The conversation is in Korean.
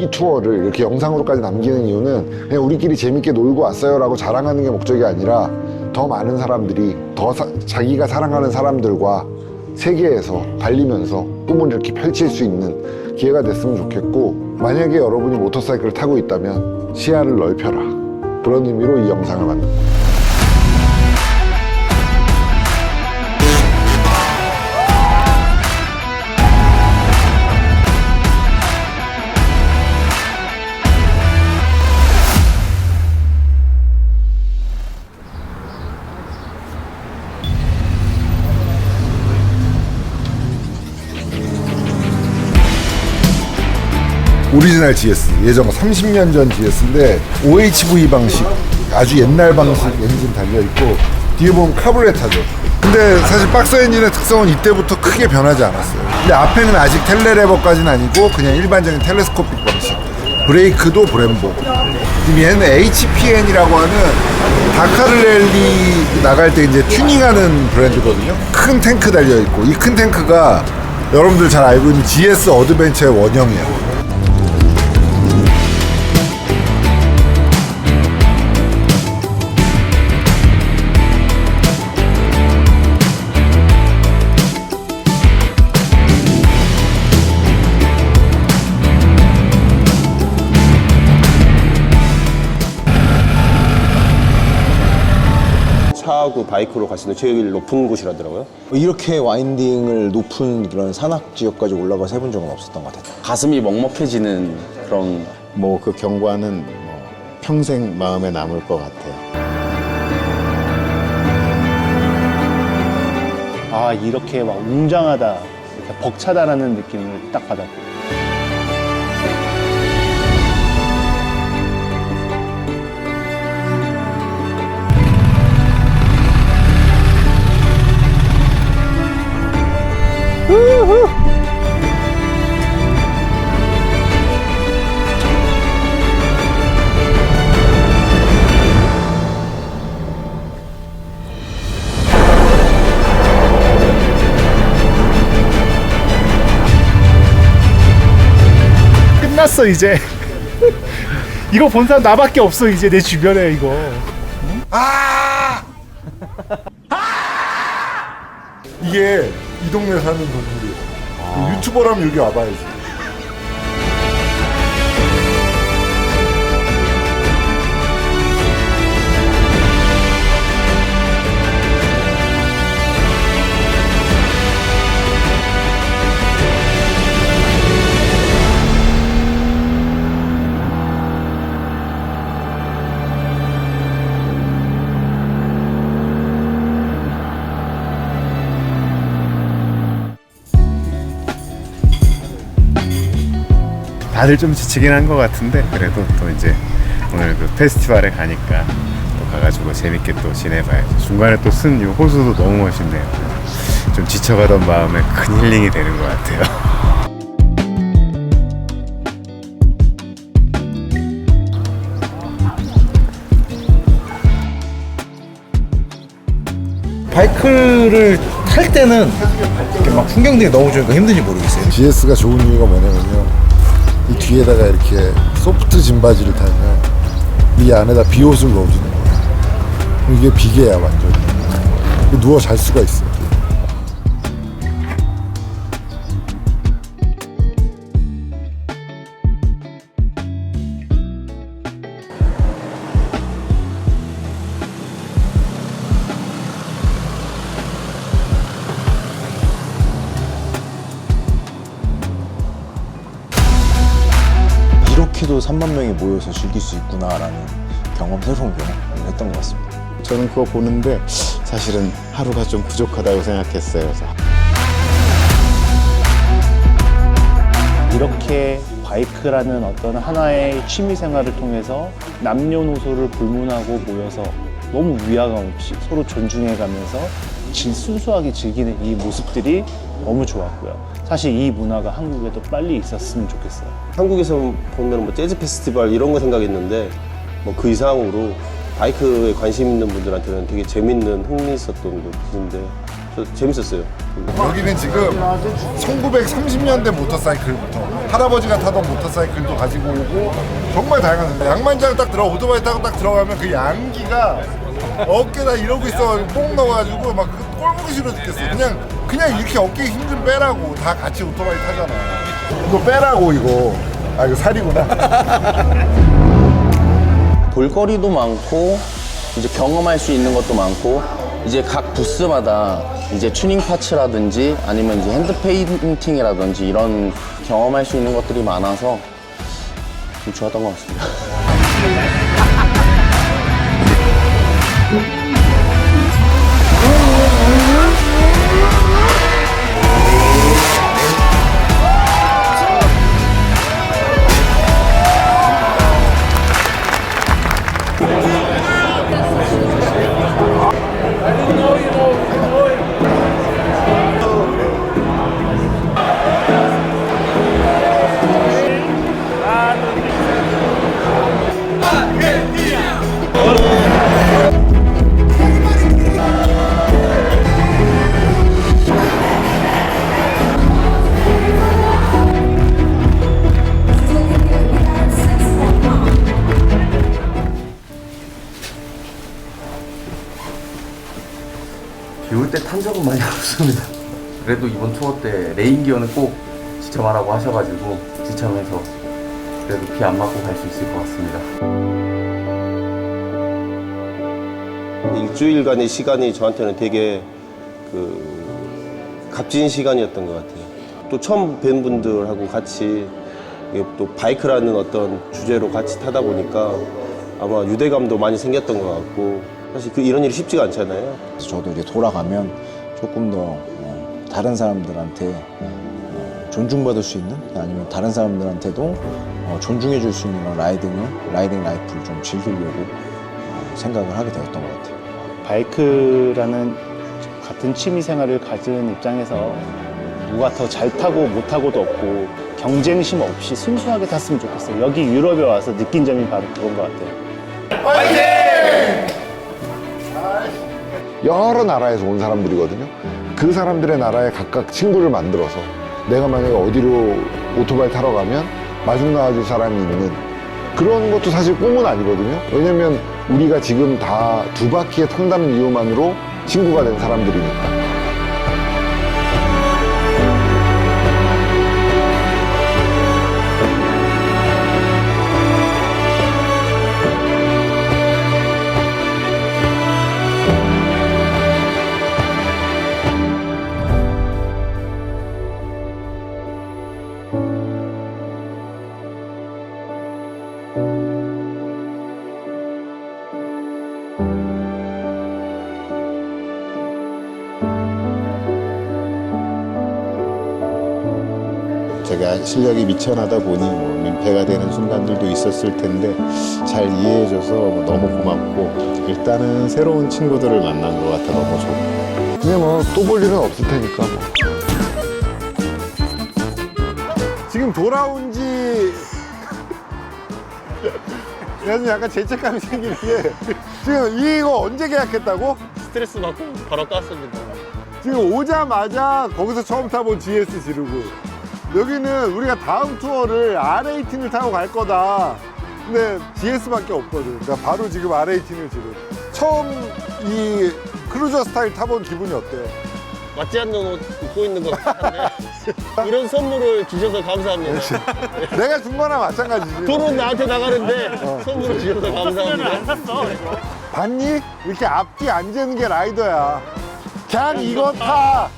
이 투어를 이렇게 영상으로까지 남기는 이유는 그냥 우리끼리 재밌게 놀고 왔어요라고 자랑하는 게 목적이 아니라 더 많은 사람들이 더 사- 자기가 사랑하는 사람들과 세계에서 달리면서 꿈을 이렇게 펼칠 수 있는 기회가 됐으면 좋겠고 만약에 여러분이 모터사이클을 타고 있다면 시야를 넓혀라 그런 의미로 이 영상을 만듭니다. 오리지널 GS 예전 30년 전 GS인데 OHV 방식 아주 옛날 방식 엔진 달려 있고 뒤에 보면 카브레타죠. 근데 사실 박스 엔진의 특성은 이때부터 크게 변하지 않았어요. 근데 앞에는 아직 텔레레버까지는 아니고 그냥 일반적인 텔레스코픽 방식. 브레이크도 브렘보. 지금 얘는 HPN이라고 하는 다카르랠리 나갈 때 이제 튜닝하는 브랜드거든요. 큰 탱크 달려 있고 이 큰 탱크가 여러분들 잘 알고 있는 GS 어드벤처의 원형이에요. 바이크로 갈 수 있는 제일 높은 곳이라더라고요. 이렇게 와인딩을 높은 그런 산악 지역까지 올라가서 해본 적은 없었던 것 같아요. 가슴이 먹먹해지는 그런 뭐 그 경과는 뭐 평생 마음에 남을 것 같아요. 아 이렇게 막 웅장하다 이렇게 벅차다라는 느낌을 딱 받았고 끝났어 이제. 이거 본 사람 나밖에 없어 이제 내 주변에 이거. 이게 이 동네 사는 동물이에요. 유튜버라면 여기 와봐야지. 다들 좀 지치긴 한 것 같은데 그래도 또 이제 오늘 그 페스티벌에 가니까 또 가가지고 재밌게 또 지내봐야죠. 중간에 또 쓴 이 호수도 너무 멋있네요. 좀 지쳐가던 마음에 큰 힐링이 되는 것 같아요. 바이크를 탈 때는 이렇게 막 풍경들이 너무 좋으니까 힘든지 모르겠어요. GS가 좋은 이유가 뭐냐면요. 이 뒤에다가 이렇게 소프트 짐바지를 달면 이 안에다 비옷을 넣어주는 거예요. 이게 비계야 완전. 누워 잘 수가 있어. 3만 명이 모여서 즐길 수 있구나라는 경험, 새로운 경험을 했던 것 같습니다. 저는 그거 보는데 사실은 하루가 좀 부족하다고 생각했어요. 그래서 이렇게 바이크라는 어떤 하나의 취미 생활을 통해서 남녀노소를 불문하고 모여서 너무 위화감 없이 서로 존중해 가면서 진 순수하게 즐기는 이 모습들이 너무 좋았고요. 사실 이 문화가 한국에도 빨리 있었으면 좋겠어요. 한국에서 보면 뭐 재즈 페스티벌 이런 거 생각했는데 뭐 그 이상으로 바이크에 관심 있는 분들한테는 되게 재밌는 흥미 있었던 곳인데 저 재밌었어요. 여기는 지금 1930년대 모터사이클부터 할아버지가 타던 모터사이클도 가지고 오고 정말 다양한데 양만장 딱 들어 오토바이 타고 딱 들어가면 그 양기가 어깨다 이러고 있어가지고 뽕 넣어가지고 막 꼴보기 싫어 죽겠어. 그냥 그냥 이렇게 어깨에 힘좀 빼라고 다 같이 오토바이 타잖아. 이거 빼라고 이거. 아 이거 살이구나. 볼거리도 많고 이제 경험할 수 있는 것도 많고 이제 각 부스마다 이제 튜닝 파츠라든지 아니면 이제 핸드 페인팅이라든지 이런 경험할 수 있는 것들이 많아서 좀 좋았던 것 같습니다. 비올때탄 적은 많이 없습니다. 그래도 이번 투어 때 레인 기어는 꼭 지참하라고 하셔가지고 지참해서 그래도 비 안 맞고 갈 수 있을 것 같습니다. 일주일간의 시간이 저한테는 되게 그 값진 시간이었던 것 같아요. 또 처음 뵌 분들하고 같이 또 바이크라는 어떤 주제로 같이 타다 보니까 아마 유대감도 많이 생겼던 것 같고 사실 그 이런 일이 쉽지가 않잖아요. 그래서 저도 이제 돌아가면 조금 더 어, 다른 사람들한테 어, 존중받을 수 있는 아니면 다른 사람들한테도 어, 존중해 줄 수 있는 그런 라이딩을 라이딩 라이프를 좀 즐기려고 어, 생각을 하게 되었던 것 같아요. 바이크라는 같은 취미 생활을 가진 입장에서 누가 더 잘 타고 못 타고도 없고 경쟁심 없이 순수하게 탔으면 좋겠어요. 여기 유럽에 와서 느낀 점이 바로 그건 것 같아요. 여러 나라에서 온 사람들이거든요. 그 사람들의 나라에 각각 친구를 만들어서 내가 만약에 어디로 오토바이 타러 가면 마중 나와줄 사람이 있는 그런 것도 사실 꿈은 아니거든요. 왜냐면 우리가 지금 다 두 바퀴에 탄다는 이유만으로 친구가 된 사람들이니까. 실력이 미천하다 보니 뭐 민폐가 되는 순간들도 있었을 텐데 잘 이해해줘서 뭐 너무 고맙고 일단은 새로운 친구들을 만난 것 같아 너무 좋고 근데 뭐또 볼 일은 없을 테니까 뭐. 지금 돌아온 지좀 약간 죄책감이 생기는 게 지금 이거 언제 계약했다고? 스트레스 받고 바로 깠습니다. 지금 오자마자 거기서 처음 타본 GS 지르고 여기는 우리가 다음 투어를 R18을 타고 갈 거다 근데 GS밖에 없거든 그러니까 바로 지금 R18을 지르 처음 이 크루저 스타일 타본 기분이 어때? 맞지 않는 옷 입고 있는 것 같은데 이런 선물을 주셔서 감사합니다. 내가 준 거나 마찬가지지 돈은 나한테 나가는데 선물을 주셔서 감사합니다. 봤니? 이렇게 앞뒤 안 재는 게 라이더야. 그냥 이거 타.